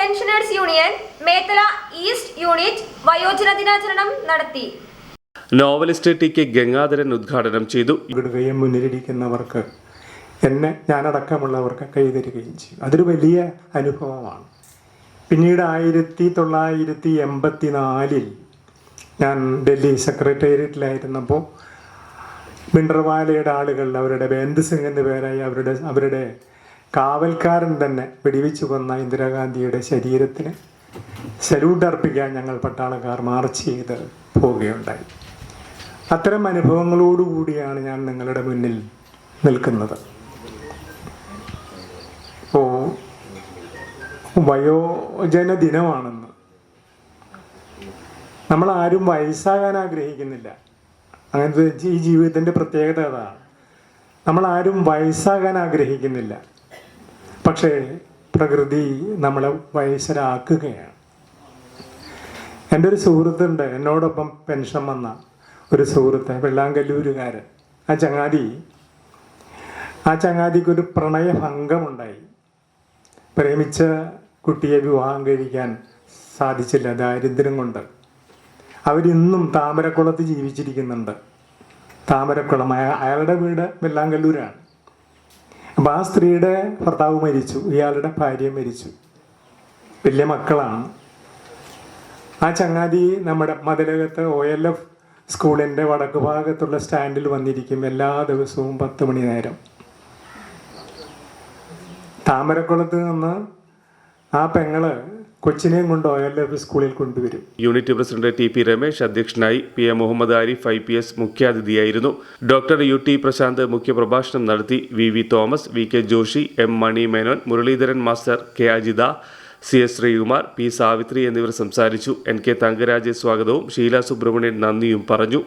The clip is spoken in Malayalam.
pensioners union Methala east unit വയോജന ദിനാചരണം നടത്തി നോവലിസ്റ്റ് ടി കെ ഗംഗാധരൻ ഉദ്ഘാടനം ചെയ്തു. ഇവിടുകയും മുന്നിലിരിക്കുന്നവർക്ക് എന്നെ ഞാനടക്കമുള്ളവർക്ക് കൈതരികയും ചെയ്യും അതൊരു വലിയ അനുഭവമാണ്. പിന്നീട് ആയിരത്തി തൊള്ളായിരത്തി എൺപത്തി നാലിൽ ഞാൻ ഡൽഹി സെക്രട്ടേറിയറ്റിലായിരുന്നപ്പോൾ ബിണ്ടർവാലയുടെ ആളുകൾ അവരുടെ ബേന്ദ് സിംഗ് എന്ന പേരായി അവരുടെ അവരുടെ കാവൽക്കാരൻ തന്നെ വെടിവെച്ച് കൊന്ന ഇന്ദിരാഗാന്ധിയുടെ ശരീരത്തിന് സല്യൂട്ട് അർപ്പിക്കാൻ ഞങ്ങൾ പട്ടാളക്കാർ മാർച്ച് ചെയ്ത് പോവുകയുണ്ടായി. അത്തരം അനുഭവങ്ങളോടുകൂടിയാണ് ഞാൻ നിങ്ങളുടെ മുന്നിൽ നിൽക്കുന്നത്. ഇപ്പോൾ വയോജന ദിനമാണെന്ന്. നമ്മൾ ആരും വയസ്സാകാൻ ആഗ്രഹിക്കുന്നില്ല. അങ്ങനത്തെ ഈ ജീവിതത്തിന്റെ പ്രത്യേകത അതാണ്. നമ്മൾ ആരും വയസ്സാകാൻ ആഗ്രഹിക്കുന്നില്ല. പക്ഷേ പ്രകൃതി നമ്മളെ വയസ്സരാക്കുകയാണ്. എന്റെ ഒരു സുഹൃത്തുണ്ട് എന്നോടൊപ്പം പെൻഷൻ വന്ന ഒരു സുഹൃത്ത് വെള്ളാങ്കല്ലൂരുകാരൻ ആ ചങ്ങാതി. ആ ചങ്ങാതിക്ക് ഒരു പ്രണയഭംഗമുണ്ടായി. പ്രേമിച്ച കുട്ടിയെ വിവാഹം കഴിക്കാൻ സാധിച്ചില്ല ദാരിദ്ര്യം കൊണ്ട്. അവരിന്നും താമരക്കുളത്ത് ജീവിച്ചിരിക്കുന്നുണ്ട്. താമരക്കുളം അയാളുടെ വീട് വെള്ളാങ്കല്ലൂരാണ്. അപ്പം ആ സ്ത്രീയുടെ ഭർത്താവ് മരിച്ചു ഇയാളുടെ ഭാര്യ മരിച്ചു. വലിയ മക്കളാണ്. ആ ചങ്ങാതി നമ്മുടെ മതിലകത്ത് ഒ എൽ എഫ് സ്കൂളിന്റെ വടക്ക് ഭാഗത്തുള്ള സ്റ്റാൻഡിൽ വന്നിരിക്കും എല്ലാ ദിവസവും പത്ത് മണി നേരം. താമരക്കുളത്ത് നിന്ന് ആ പെങ്ങൾ കൊച്ചിനെയും കൊണ്ട് ഒ എൽ എഫ് സ്കൂളിൽ കൊണ്ടുവരും. Unit president T P Ramesh അധ്യക്ഷനായി P A Muhammad Arif I P S മുഖ്യാതിഥിയായിരുന്നു. Doctor U T Prashanth മുഖ്യപ്രഭാഷണം നടത്തി V V Thomas V K Joshi M Mani Menon Muralidharan master K Ajitha C S Sreekumar P Savitri എന്നിവർ സംസാരിച്ചു. എൻ കെ തങ്കരാജ് സ്വാഗതവും. ഷീല സുബ്രഹ്മണ്യൻ നന്ദിയും പറഞ്ഞു.